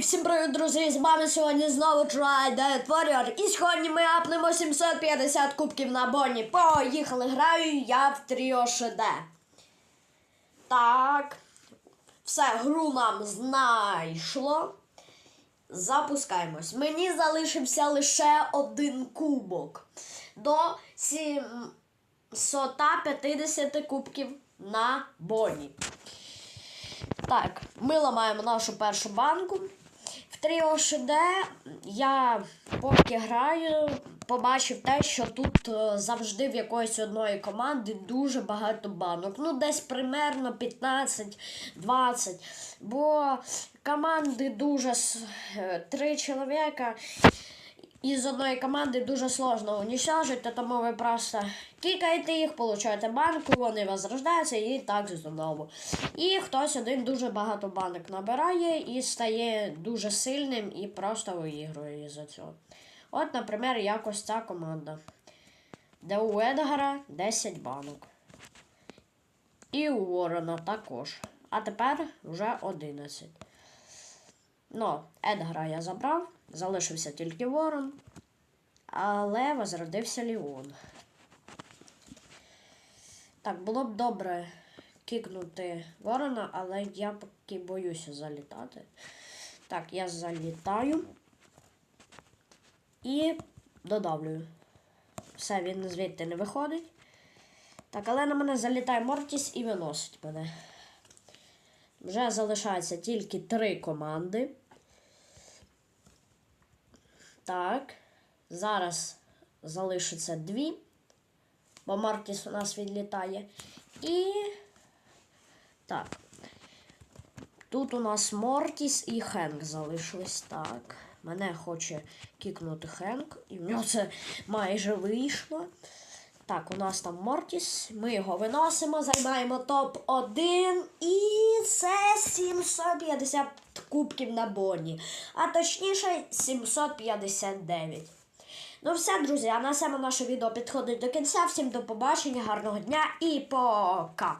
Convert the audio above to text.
Всім привіт, друзі! З вами сьогодні знову Try Warrior. І сьогодні ми апнемо 750 кубків на Бонні. Поїхали, граю я в Тріо ШД. Так. Все, гру нам знайшло. Запускаємось. Мені залишився лише один кубок. До 750 кубків на Бонні. Так, ми ламаємо нашу першу банку. Тріо ШД я поки граю, побачив те, що тут е, завжди в якоїсь одної команди дуже багато банок. Ну, десь примерно 15-20. Бо команди дуже с- е, три чоловіка. Із одної команди дуже сложно уничтожити, тому ви просто кікаєте їх, получаєте банку, вони возрождаються і так знову. І хтось один дуже багато банок набирає і стає дуже сильним і просто виігрує із-за цього. От, наприклад, якось ця команда, де у Едгара 10 банок. І у Ворона також. А тепер вже 11. Ну, Едгара я забрав, залишився тільки Ворон, але возродився Ліон. Так, було б добре кикнути Ворона, але я поки боюся залітати. Так, я залітаю і додавлюю. Все, він звідти не виходить. Так, але на мене залітає Мортіс і виносить мене. Вже залишається тільки три команди. Так. Зараз залишиться дві, бо Мартіс у нас відлітає. І. Так. Тут у нас Мортіс і Хенк залишились. Так. Мене хоче кікнути Хенк, і в нього це майже вийшло. Так, у нас там Мортіс. Ми його виносимо, займаємо топ-1. І це 750 кубків на Боні. А точніше 759. Ну все, друзі, а на цьому наше відео підходить до кінця. Всім до побачення, гарного дня і пока!